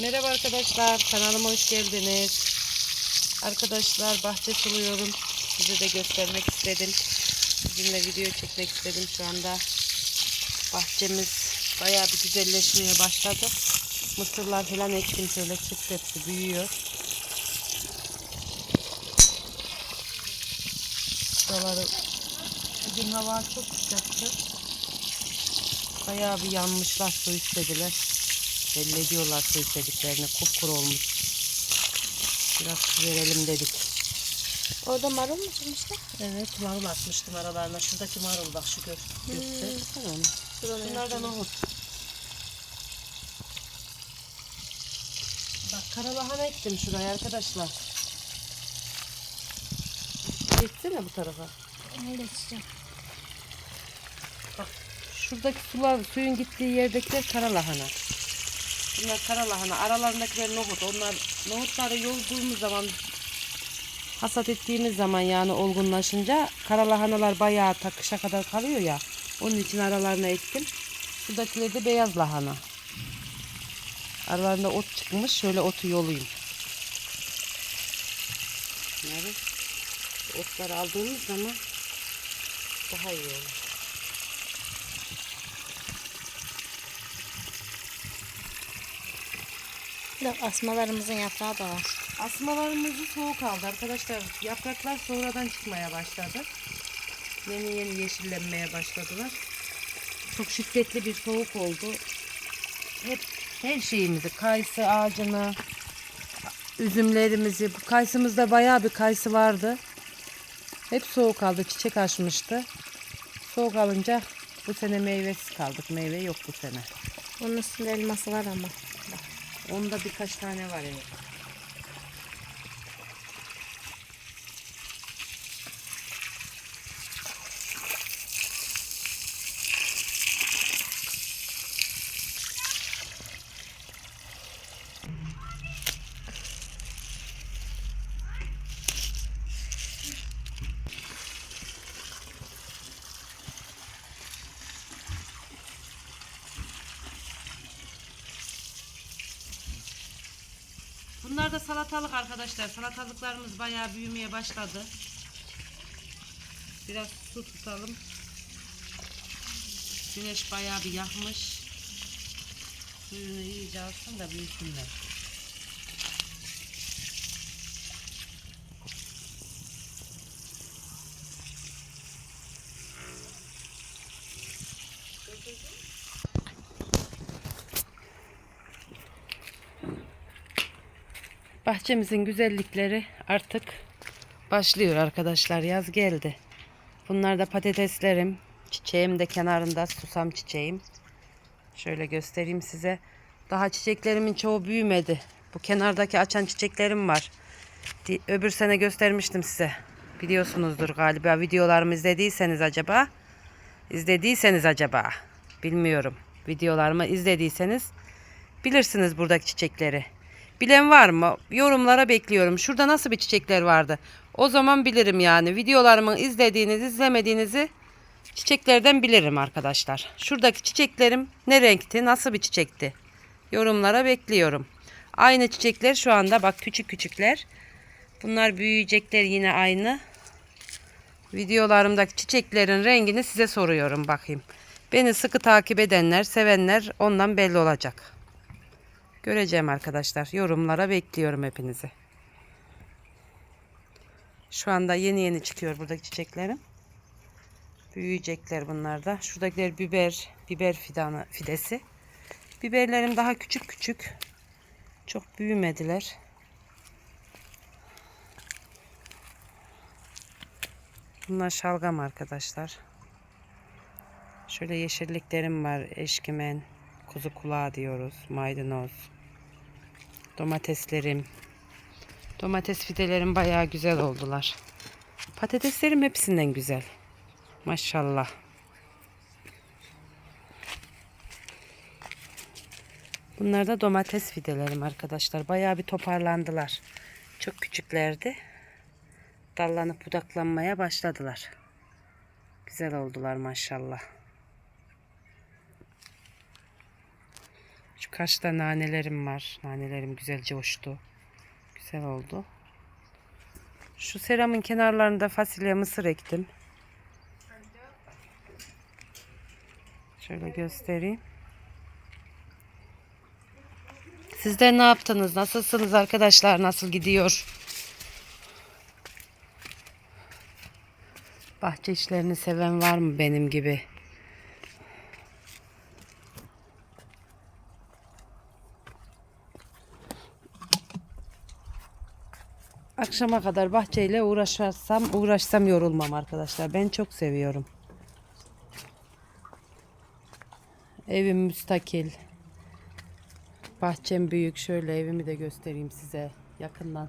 Merhaba arkadaşlar, kanalıma hoş geldiniz. Arkadaşlar bahçe suluyorum. Size de göstermek istedim. Sizinle video çekmek istedim şu anda. Bahçemiz bayağı bir güzelleşmeye başladı. Mısırlar falan ektim şöyle çıktı hepsi büyüyor. Şuraları bugün hava çok sıcaktı. Bayağı bir yanmışlar su istediler. Belli ediyorlar su istediklerini. Kupkuru olmuş. Biraz su verelim dedik. Orada marul mu çıkmıştı? Evet marul atmıştım aralarına. Şuradaki marul bak şu gör. Göster. onu. Şurada Bunlardan nohut. Bak karalahana ektim şuraya arkadaşlar. Geçsene bu tarafa. Öyle içeceğim. Bak şuradaki sular suyun gittiği yerdekiler kara lahana. Bunlar kara lahana. Aralarındakiler nohut. Onlar nohutları yolduğumuz zaman hasat ettiğimiz zaman yani olgunlaşınca kara lahanalar bayağı takışa kadar kalıyor ya. Onun için aralarına ektim. Şuradakiler de beyaz lahana. Aralarında ot çıkmış. Şöyle otu yolayım. Bunları otları aldığımız zaman daha iyi olur. Bak asmalarımızın yaprağı da var. Asmalarımızı soğuk aldı arkadaşlar. Yapraklar sonradan çıkmaya başladı. Yeni yeni yeşillenmeye başladılar. Çok şiddetli bir soğuk oldu. Hep her şeyimizi, kayısı ağacını, üzümlerimizi, kayısımızda bayağı bir kayısı vardı. Hep soğuk aldı, çiçek açmıştı. Soğuk alınca bu sene meyvesiz kaldık. Meyve yok bu sene. Onun üstünde elması var ama. Onda birkaç tane var evet. Bunlar da salatalık arkadaşlar. Salatalıklarımız bayağı büyümeye başladı. Biraz su tutalım. Güneş bayağı bir yakmış. Suyunu iyice alsın da büyüsünler. Bahçemizin güzellikleri artık başlıyor arkadaşlar. Yaz geldi. Bunlar da patateslerim. Çiçeğim de kenarında susam çiçeğim. Şöyle göstereyim size. Daha çiçeklerimin çoğu büyümedi. Bu kenardaki açan çiçeklerim var. Öbür sene göstermiştim size. Biliyorsunuzdur galiba. Videolarımı izlediyseniz acaba. İzlediyseniz acaba. Bilmiyorum. Videolarımı izlediyseniz bilirsiniz buradaki çiçekleri. Bilen var mı? Yorumlara bekliyorum. Şurada nasıl bir çiçekler vardı? O zaman bilirim yani. Videolarımı izlediğiniz, izlemediğinizi çiçeklerden bilirim arkadaşlar. Şuradaki çiçeklerim ne renkti? Nasıl bir çiçekti? Yorumlara bekliyorum. Aynı çiçekler şu anda bak küçük küçükler. Bunlar büyüyecekler yine aynı. Videolarımdaki çiçeklerin rengini size soruyorum bakayım. Beni sıkı takip edenler, sevenler ondan belli olacak. Göreceğim arkadaşlar. Yorumlara bekliyorum hepinizi. Şu anda yeni yeni çıkıyor buradaki çiçeklerim. Büyüyecekler bunlar da. Şuradakiler biber, biber fidanı, fidesi. Biberlerim daha küçük küçük. Çok büyümediler. Bunlar şalgam arkadaşlar. Şöyle yeşilliklerim var. Eşkimen, kuzu kulağı diyoruz. Maydanoz. Domateslerim. Domates fidelerim bayağı güzel oldular. Patateslerim hepsinden güzel. Maşallah. Bunlar da domates fidelerim arkadaşlar. Bayağı bir toparlandılar. Çok küçüklerdi. Dallanıp budaklanmaya başladılar. Güzel oldular maşallah. Şu kaşta nanelerim var. Nanelerim güzelce uçtu. Güzel oldu. Şu seramın kenarlarında fasulye mısır ektim. Şöyle göstereyim. Sizler ne yaptınız? Nasılsınız arkadaşlar? Nasıl gidiyor? Bahçe işlerini seven var mı benim gibi? Akşama kadar bahçeyle uğraşarsam uğraşsam yorulmam arkadaşlar. Ben çok seviyorum. Evim müstakil. Bahçem büyük. Şöyle evimi de göstereyim size yakından.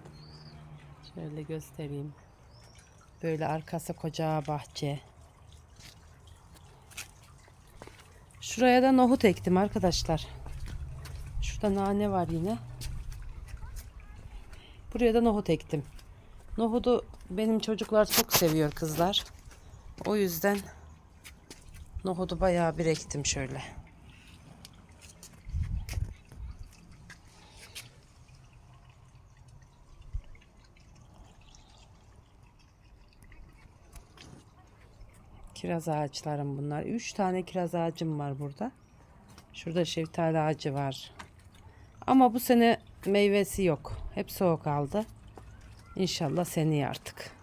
Şöyle göstereyim. Böyle arkası koca bahçe. Şuraya da nohut ektim arkadaşlar. Şurada nane var yine. Buraya da nohut ektim. Nohudu benim çocuklar çok seviyor kızlar. O yüzden nohudu bayağı bir ektim şöyle. Kiraz ağaçlarım bunlar. Üç tane kiraz ağacım var burada. Şurada şeftali ağacı var. Ama bu sene meyvesi yok. Hep soğuk aldı. İnşallah seneye artık.